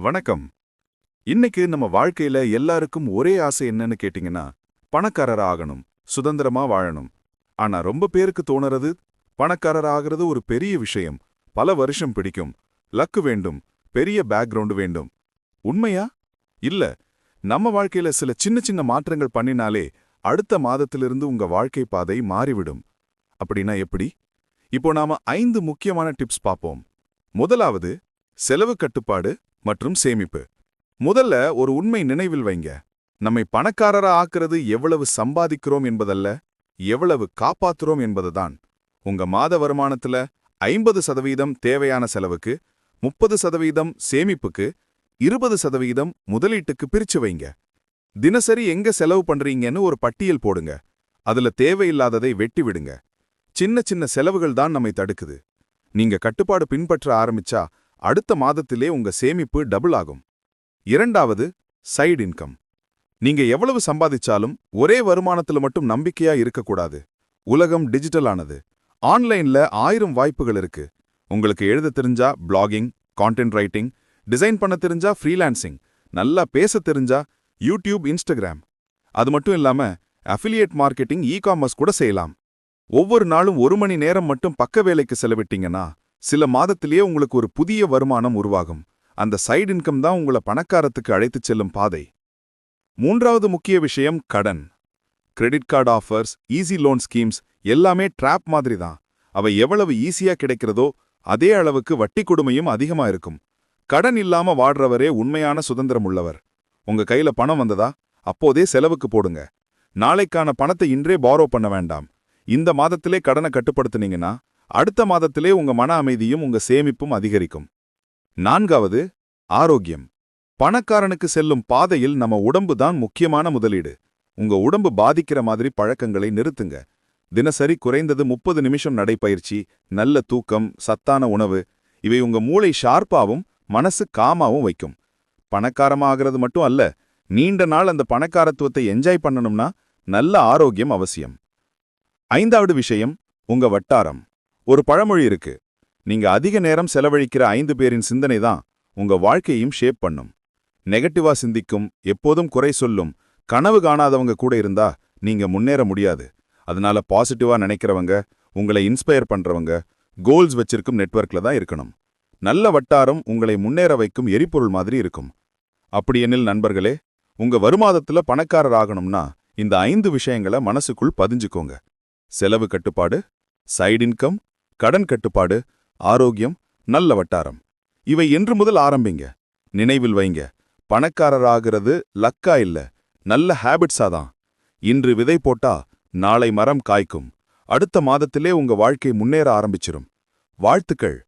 வணக்கம். இன்னைக்கு நம்ம வாழ்க்கையில எல்லாருக்கும் ஒரே ஆசை என்னன்னு கேட்டிங்கன்னா பணக்காரர் ஆகணும் சுதந்திரமா வாழணும். ஆனா ரொம்ப பேருக்கு தோணுறது பணக்காரர் ஆகிறது ஒரு பெரிய விஷயம். பல வருஷம் பிடிக்கும். லக்கு வேண்டும் பெரிய பேக்ரவுண்டு வேண்டும். உண்மையா? இல்ல. நம்ம வாழ்க்கையில சில சின்ன சின்ன மாற்றங்கள் பண்ணினாலே அடுத்த மாதத்திலிருந்து உங்க வாழ்க்கை பாதை மாறிவிடும். அப்படின்னா எப்படி? இப்போ நாம ஐந்து முக்கியமான டிப்ஸ் பார்ப்போம் முதலாவது செலவு கட்டுப்பாடு மற்றும் சேமிப்பு. முதல்ல ஒரு உண்மை நினைவில் வைங்க. நம்மை பணக்காரரா ஆக்குறது எவ்வளவு சம்பாதிக்கிறோம் என்பதல்ல எவ்வளவு காப்பாத்துறோம் என்பதுதான். உங்க மாத வருமானத்துல ஐம்பது சதவீதம் தேவையான செலவுக்கு முப்பது சதவீதம் சேமிப்புக்கு இருபது சதவீதம் முதலீட்டுக்கு பிரிச்சு வைங்க. தினசரி எங்க செலவு பண்றீங்கன்னு ஒரு பட்டியல் போடுங்க. அதுல தேவையில்லாததை வெட்டி விடுங்க. சின்ன சின்ன செலவுகள் தான் நம்மை தடுக்குது. நீங்க கட்டுப்பாடு பின்பற்ற ஆரம்பிச்சா அடுத்த மாதத்திலே உங்க சேமிப்பு டபுள் ஆகும். இரண்டாவது சைடு இன்கம் நீங்க எவ்வளவு சம்பாதிச்சாலும் ஒரே வருமானத்துல மட்டும் நம்பிக்கையா இருக்கக்கூடாது. உலகம் டிஜிட்டல் ஆனது. ஆன்லைன்ல ஆயிரம் வாய்ப்புகள் இருக்கு. உங்களுக்கு எழுத தெரிஞ்சா பிளாகிங் கான்டென்ட் ரைட்டிங் டிசைன் பண்ண தெரிஞ்சா ஃப்ரீலான்சிங் நல்லா பேச தெரிஞ்சா யூடியூப் இன்ஸ்டாகிராம் அது மட்டும் இல்லாம அஃபிலியேட் மார்க்கெட்டிங் இ காமர்ஸ் கூட செய்யலாம். ஒவ்வொரு நாளும் ஒரு மணி நேரம் மட்டும் பக்க வேலைக்கு செலவிட்டீங்கன்னா சில மாதத்திலேயே உங்களுக்கு ஒரு புதிய வருமானம் உருவாகும். அந்த சைடு இன்கம் தான் உங்களை பணக்காரத்துக்கு அழைத்துச் செல்லும் பாதை. மூன்றாவது முக்கிய விஷயம் கடன். Credit card offers easy loan schemes எல்லாமே ட்ராப் மாதிரி தான். அவை எவ்வளவு ஈஸியா கிடைக்கிறதோ அதே அளவுக்கு வட்டி கொடுமையும் அதிகமா இருக்கும். கடன் இல்லாம வாடுறவரே உண்மையான சுதந்திரம் உள்ளவர். உங்க கையில பணம் வந்ததா? அப்போதே செலவுக்கு போடுங்க. நாளைக்கான பணத்தை இன்றே பாரோ பண்ண வேண்டாம். இந்த மாதத்திலே கடனை கட்டுப்படுத்துனீங்கன்னா அடுத்த மாதத்திலே உங்க மன அமைதியும் உங்க சேமிப்பும் அதிகரிக்கும். நான்காவது ஆரோக்கியம். பணக்காரனுக்கு செல்லும் பாதையில் நம்ம உடம்பு தான் முக்கியமான முதலீடு. உங்க உடம்பு பாதிக்கிற மாதிரி பழக்கங்களை நிறுத்துங்க. தினசரி குறைந்தது முப்பது நிமிஷம் நடைப்பயிற்சி நல்ல தூக்கம் சத்தான உணவு இவை உங்க மூளை ஷார்ப்பாவும் மனசு காமாவும் வைக்கும். பணக்காரமாகிறது மட்டும் அல்ல நீண்ட நாள் அந்த பணக்காரத்துவத்தை என்ஜாய் பண்ணணும்னா நல்ல ஆரோக்கியம் அவசியம். ஐந்தாவது விஷயம் உங்க வட்டாரம். ஒரு பழமொழி இருக்கு. நீங்க அதிக நேரம் செலவழிக்கிற ஐந்து பேரின் சிந்தனை தான் உங்க வாழ்க்கையும் ஷேப் பண்ணும். நெகட்டிவா சிந்திக்கும் எப்போதும் குறை சொல்லும் கனவு காணாதவங்க கூட இருந்தா நீங்க முன்னேற முடியாது. அதனால பாசிட்டிவா நினைக்கிறவங்க உங்களை இன்ஸ்பயர் பண்றவங்க கோல்ஸ் வச்சிருக்கும் நெட்வொர்க்ல தான் இருக்கணும். நல்ல வட்டாரம் உங்களை முன்னேற வைக்கும் எரிபொருள் மாதிரி இருக்கும். அப்படியெனில் நண்பர்களே உங்க வருமாதத்துல பணக்காரர் ஆகணும்னா இந்த ஐந்து விஷயங்களை மனசுக்குள் பதிஞ்சுக்கோங்க. செலவு கட்டுப்பாடு சைடு இன்கம் கடன் கட்டுப்பாடு ஆரோக்கியம் நல்ல வட்டாரம். இவை என்று முதல் ஆரம்பிங்க. நினைவில் வைங்க. பணக்காரராகிறது லக்கா இல்ல. நல்ல ஹேபிட்ஸா தான். இன்று விதை போட்டா நாளை மரம் காய்க்கும். அடுத்த மாதத்திலே உங்க வாழ்க்கை முன்னேற ஆரம்பிச்சிரும். வாழ்த்துக்கள்.